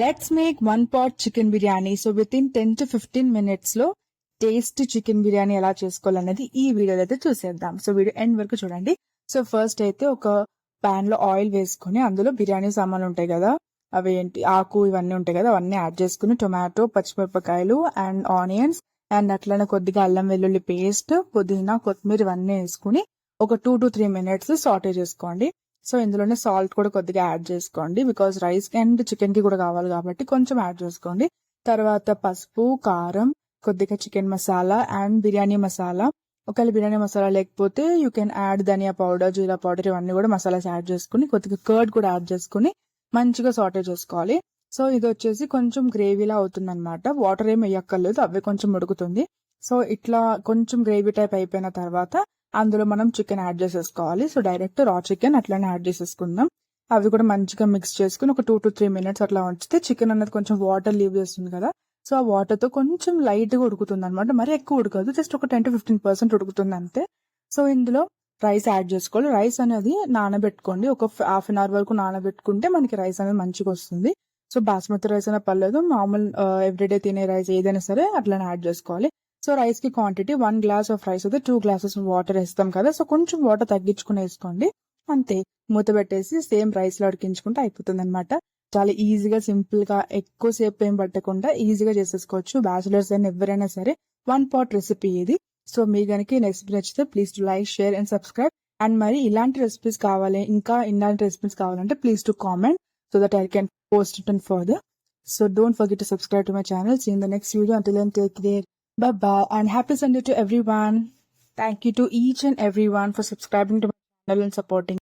Let's make one pot chicken biryani so within ten to fifteen మినిట్స్లో taste chicken biryani ఎలా చేసుకోవాలనేది ఈ వీడియోలో అయితే చూసేద్దాం. సో వీడియో ఎండ్ వరకు చూడండి. సో ఫస్ట్ అయితే ఒక పాన్లో ఆయిల్ వేసుకొని అందులో బిర్యానీ సామాన్లు ఉంటాయి కదా అవి ఏంటి ఆకు ఇవన్నీ ఉంటాయి కదా అవన్నీ యాడ్ చేసుకుని టొమాటో పచ్చిమిరపకాయలు అండ్ ఆనియన్స్ అండ్ అట్లనే కొద్దిగా అల్లం వెల్లుల్లి పేస్ట్ పుదీనా కొత్తిమీర ఇవన్నీ వేసుకుని ఒక two to three minutes saute చేసుకోండి. సో ఇందులోనే సాల్ట్ కూడా కొద్దిగా యాడ్ చేసుకోండి బికాస్ రైస్ అండ్ చికెన్కి కూడా కావాలి కాబట్టి కొంచెం యాడ్ చేసుకోండి. తర్వాత పసుపు కారం కొద్దిగా చికెన్ మసాలా అండ్ బిర్యానీ మసాలా. ఒకవేళ బిర్యానీ మసాలా లేకపోతే you can add dhaniya powder jeera powder ఇవన్నీ కూడా మసాలాస్ యాడ్ చేసుకుని కొద్దిగా కర్డ్ కూడా యాడ్ చేసుకుని మంచిగా సాటే చేసుకోవాలి. సో ఇది వచ్చేసి కొంచెం గ్రేవీలా అవుతుంది అనమాట వాటర్ ఏమి వేయక్కర్లేదు అవి కొంచెం ఉడుకుతుంది. సో ఇట్లా కొంచెం గ్రేవీ టైప్ అయిపోయిన తర్వాత అందులో మనం చికెన్ యాడ్ చేసేసుకోవాలి. సో డైరెక్ట్ రా చికెన్ అట్లానే యాడ్ చేసేసుకుందాం. అవి కూడా మంచిగా మిక్స్ చేసుకుని ఒక టూ టు త్రీ మినిట్స్ అట్లా ఉంచితే చికెన్ అనేది కొంచెం వాటర్ లీవ్ చేస్తుంది కదా. సో ఆ వాటర్తో కొంచెం లైట్గా ఉడుకుతుంది అనమాట మరి ఎక్కువ ఉడకదు. జస్ట్ ఒక టెన్ టు ఫిఫ్టీన్ పర్సెంట్ ఉడుకుతుంది అంతే. సో ఇందులో రైస్ యాడ్ చేసుకోవాలి. రైస్ అనేది నానబెట్టుకోండి. ఒక హాఫ్ అన్ అవర్ వరకు నానబెట్టుకుంటే మనకి రైస్ అనేది మంచిగా వస్తుంది. సో బాస్మతి రైస్ అయినా పర్లేదు. మామూలు ఎవ్రీడే తినే రైస్ ఏదైనా సరే అట్లనే యాడ్ చేసుకోవాలి. సో రైస్కి quantity one glass of rice అయితే టూ గ్లాసెస్ వాటర్ వేస్తాం కదా సో కొంచెం వాటర్ తగ్గించుకుని వేసుకోండి. అంతే మూత పెట్టేసి సేమ్ రైస్లో ఉడికించుకుంటే అయిపోతుంది అనమాట చాలా ఈజీగా సింపుల్గా ఎక్కువసేపు ఏం పట్టకుండా ఈజీగా చేసేసుకోవచ్చు. బ్యాచులర్స్ అయినా ఎవరైనా సరే వన్ పాట్ రెసిపీ ఇది. సో మీ గనక రెసిపీ నచ్చితే please to like share and subscribe. And మరి ఇలాంటి రెసిపీస్ కావాలి ఇంకా ఇలాంటి రెసిపీస్ కావాలంటే please to comment so that I can post it and further. So don't forget to subscribe to my channel. See in the next video. Until and take care. Bye bye and happy Sunday to everyone. Thank you to each and everyone for subscribing to my channel and supporting.